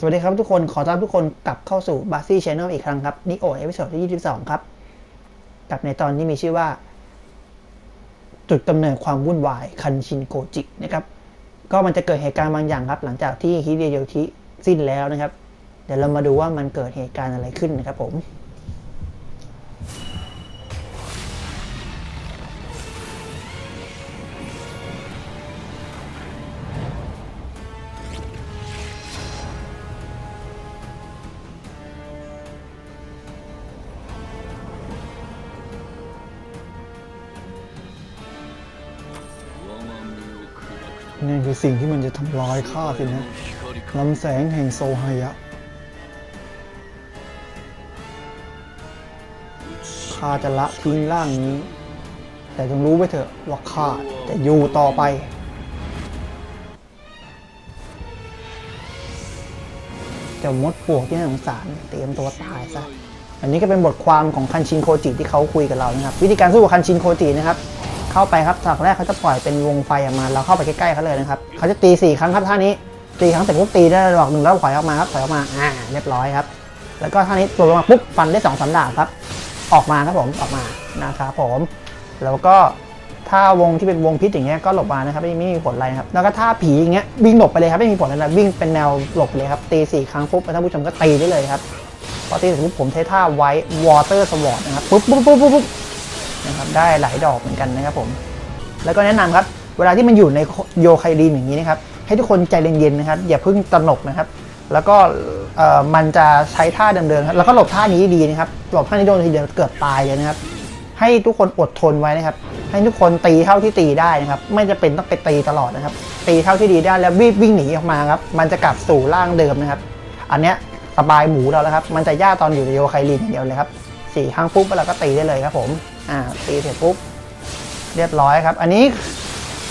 สวัสดีครับทุกคน ขอต้อนรับทุกคนกลับเข้าสู่บาซี่ชแนลอีกครั้งครับนิโอเอพิโซดที่ 22 ครับ กับในตอนที่มีชื่อว่า จุดกำเนิดความวุ่นวาย คันชินโกจินะครับ ก็มันจะเกิดเหตุการณ์บางอย่างครับ หลังจากที่ฮิเดโยชิสิ้นแล้วนะครับ เดี๋ยวเรามาดูว่ามันเกิดเหตุการณ์อะไรขึ้นนะครับผม นี่คือสิ่งที่มันจะทำลายข้าสินะลำแสงแห่งโซฮายะข้าจะละทิ้งร่างนี้ แต่จงรู้ไว้เถอะว่าข้าจะอยู่ต่อไปจ้ามดปวกที่น่าสงสารเตรียมตัวตายซะอันนี้ก็เป็นบทความของคันชินโคจิที่เขาคุยกับเรานะครับ วิธีการสู้กับคันชินโคจินะครับ เข้าไปครับฉากแรกเขาจะปล่อยเป็นวงไฟออกมา เราเข้าไปใกล้ๆเขาเลยนะครับเขาจะตีสี่ครั้งครับท่านี้ตีครั้งเสร็จปุ๊บตีได้ดอกหนึ่งแล้วถอยออกมาครับถอยออกมาอ่าเรียบร้อยครับ แล้วก็ท่านี้ตัวลงมาปุ๊บฟันได้สองสามดาบครับ ออกมาครับผมออกมานะครับผมแล้วก็ถ้าวงที่เป็นวงพิษอย่างเงี้ยก็หลบมานะครับไม่ไม่มีผลอะไรครับแล้วก็ถ้าผีอย่างเงี้ยวิ่งหลบไปเลยครับไม่มีผลอะไรนะวิ่งเป็นแนวหลบเลยครับตีสี่ครั้งปุ๊บท่านผู้ชมก็ตีได้เลยครับพอตีเสร็จปุ๊บผมใช้ท่าไว้วอเตอร์สวอตนะครับปุ๊บปุ๊บปุ๊บปุ๊บ นะครับได้หลายดอกเหมือนกันนะครับผม แล้วก็แนะนำครับ เวลาที่มันอยู่ในโยไคดีนอย่างนี้นะครับ ให้ทุกคนใจเย็นๆนะครับ อย่าเพิ่งตระหนกนะครับ แล้วก็มันจะใช้ท่าเดิมๆแล้วก็หลบท่านี้ดีนะครับหลบท่านี้โดนทีเดียวเกือบตายเลยนะครับ ให้ทุกคนอดทนไว้นะครับ ให้ทุกคนตีเท่าที่ตีได้นะครับ ไม่จะเป็นต้องไปตีตลอดนะครับ ตีเท่าที่ดีได้แล้ววิ่งวิ่งหนีออกมาครับ มันจะกลับสู่ร่างเดิมนะครับ อันเนี้ยสบายหมูเราแล้วครับ มันจะยากตอนอยู่ในโยไคลินอย่างเดียวเลยครับสี่ครั้งปุ๊บแล้วเราก็ตีได้เลยครับผม อ่าตีเสร็จปุ๊บเรียบร้อยครับ อันนี้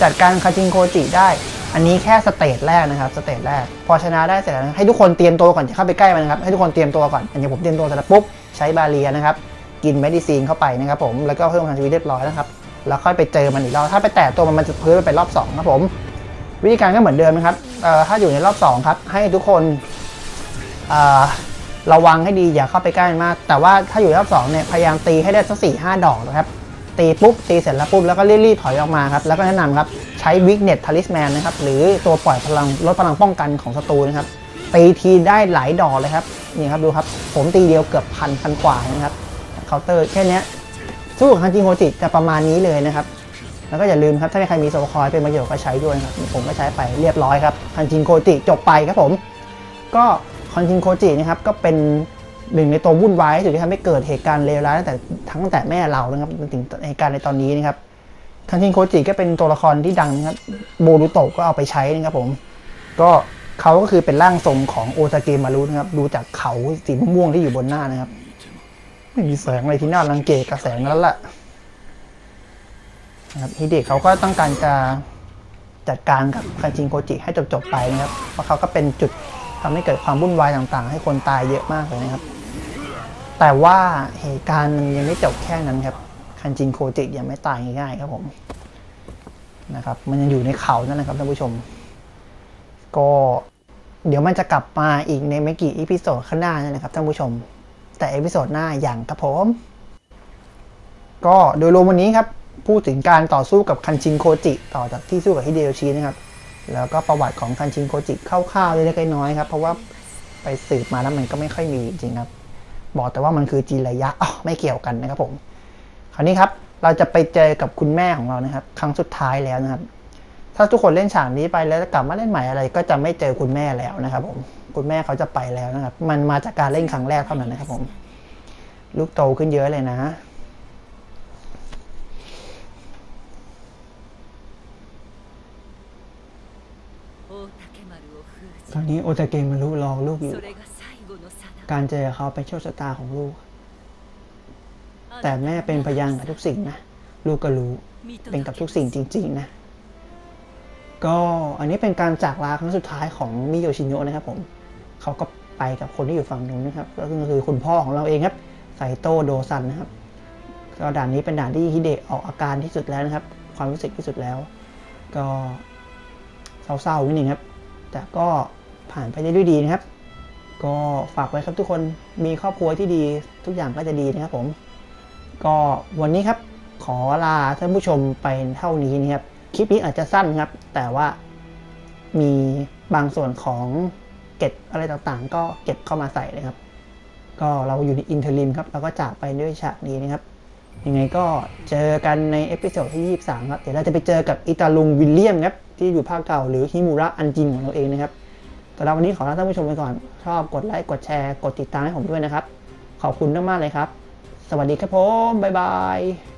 จัดการคาจินโคจิได้ อันนี้แค่สเตจแรกนะครับสเตจแรก พอชนะได้เสร็จแล้วให้ทุกคนเตรียมตัวก่อนจะเข้าไปใกล้มันนะครับให้ทุกคนเตรียมตัวก่อนอันนี้ผมเตรียมตัวเสร็จปุ๊บใช้บาเรียนะครับกินเมดิซีนเข้าไปนะครับผมแล้วก็เพิ่มพลังชีวิตเรียบร้อยนะครับแล้วค่อยไปเจอมันอีกรอบถ้าไปแตะตัวมันมันจะพิ่มไปรอบสองครับผม วิธีการก็เหมือนเดิมนะครับถ้าอยู่ในรอบสองครับให้ทุกคนอ ระวังให้ดีอย่าเข้าไปใกล้มาก แต่ว่าถ้าอยู่รอบสองเนี่ยพยายามตีให้ได้สักสี่ห้าดอกนะครับตีปุ๊บตีเสร็จแล้วปุ๊บแล้วก็รีบๆถอยออกมาครับแล้วก็แนะนำครับใช้วิกเน็ตทาริสแมนนะครับหรือตัวปล่อยพลังลดพลังป้องกันของศัตรูนะครับตีทีได้หลายดอกเลยครับนี่ครับดูครับผมตีเดียวเกือบพันพันกว่านะครับเคาน์เตอร์แค่นี้สู้กับคันจิโฮจิจะประมาณนี้เลยนะครับแล้วก็อย่าลืมครับถ้าใครมีโซคอยเป็นประโยชน์ก็ใช้ด้วยนะครับผมก็ใช้ไปเรียบร้อยครับคันจินโคจิจบไปครับผม ก็ คันจินโคจินะครับก็เป็นหนึ่งในตัววุ่นวายที่สุดที่ทำให้เกิดเหตุการณ์เลวร้ายตั้งแต่ทั้งแต่แม่เรานะครับจนถึงเหตุการณ์ในตอนนี้นะครับคันจินโคจิก็เป็นตัวละครที่ดังนะครับโบรูโตะก็เอาไปใช้นะครับผม ก็เขาก็คือเป็นร่างทรงของโอซาเกมารุนะครับ ดูจากเขาสีม่วงที่อยู่บนหน้านะครับ ไม่มีแสงอะไรที่น่ารังเกียจกับแสงนั้นแหละนะครับฮิเดะเขาก็ต้องการจะจัดการกับคันจินโคจิให้จบๆไปนะครับ เพราะเขาก็เป็นจุด ทำให้เกิดความวุ่นวายต่างๆ ให้คนตายเยอะมากเลยนะครับ แต่ว่าเหตุการณ์มันยังไม่จบแค่นั้นครับ คันจินโคจิยังไม่ตายง่ายๆครับผมนะครับ มันยังอยู่ในเขานั่นแหละครับท่านผู้ชม ก็เดี๋ยวมันจะกลับมาอีกในไม่กี่อีพิโซดข้างหน้านี่นะครับท่านผู้ชม แต่อีพิโซดหน้าอย่างครับผม ก็โดยรวมวันนี้ครับ พูดถึงการต่อสู้กับคันชินโคจิ ต่อจากที่สู้กับฮิเดโยชินะครับ แล้วก็ประวัติของคันชินโคจิคร่าวๆเล็กๆน้อยๆครับ เพราะว่าไปสืบมาแล้วมันก็ไม่ค่อยมีจริงครับ บอกแต่ว่ามันคือจีระยะอ๋อไม่เกี่ยวกันนะครับผม คราวนี้ครับเราจะไปเจอกับคุณแม่ของเรานะครับ ครั้งสุดท้ายแล้วนะครับ ถ้าทุกคนเล่นฉากนี้ไปแล้วกลับมาเล่นใหม่อะไร ก็จะไม่เจอคุณแม่แล้วนะครับ ผม คุณแม่เขาจะไปแล้วนะครับ มันมาจากการเล่นครั้งแรกเท่านั้นนะครับ ผม ลูกโตขึ้นเยอะเลยนะ อนนี้โอตาเกะมันรู้รองลูกอยู่ การเจอเขาเป็นโชคชะตาของลูก แต่แม่เป็นพยานกับทุกสิ่งนะ ลูกก็รู้ เป็นกับทุกสิ่งจริง ๆ นะ ก็อันนี้เป็นการจากลาครั้งสุดท้ายของมิโยชิโนะนะครับผม เขาก็ไปกับคนที่อยู่ฝั่งนู้นนะครับ ก็คือคุณพ่อของเราเองครับ ไซโตโดซันนะครับก็ด่านนี้เป็นด่านที่ฮิเดะออกอาการที่สุดแล้วนะครับ ความรู้สึกที่สุดแล้ว ก็เศร้าๆนิดนึงครับ แต่ก็ ผ่านไปได้ด้วยดีนะครับ ก็ฝากไว้ครับทุกคนมีครอบครัวที่ดีทุกอย่างก็จะดีนะครับผม ก็วันนี้ครับขอลาท่านผู้ชมไปเท่านี้นะครับ คลิปนี้อาจจะสั้นครับ แต่ว่ามีบางส่วนของเก็บอะไรต่างๆ ก็เก็บเข้ามาใส่เลยครับ ก็เราอยู่ในอินเทอร์ลิมครับเราก็จากไปด้วยฉากนี้นะครับ ยังไงก็เจอกันในเอพิโซดที่ 23 ครับ เดี๋ยวเราจะไปเจอกับอิตาลุงวิลเลียมครับ ที่อยู่ภาคเก่าหรือฮิมูระอันจินของเราเองนะครับ สำหรับวันนี้ขอลาท่านผู้ชมไปก่อน ชอบกดไลค์ กดแชร์ กดติดตามให้ผมด้วยนะครับ ขอบคุณมากๆเลยครับ สวัสดีครับผม บ๊ายบาย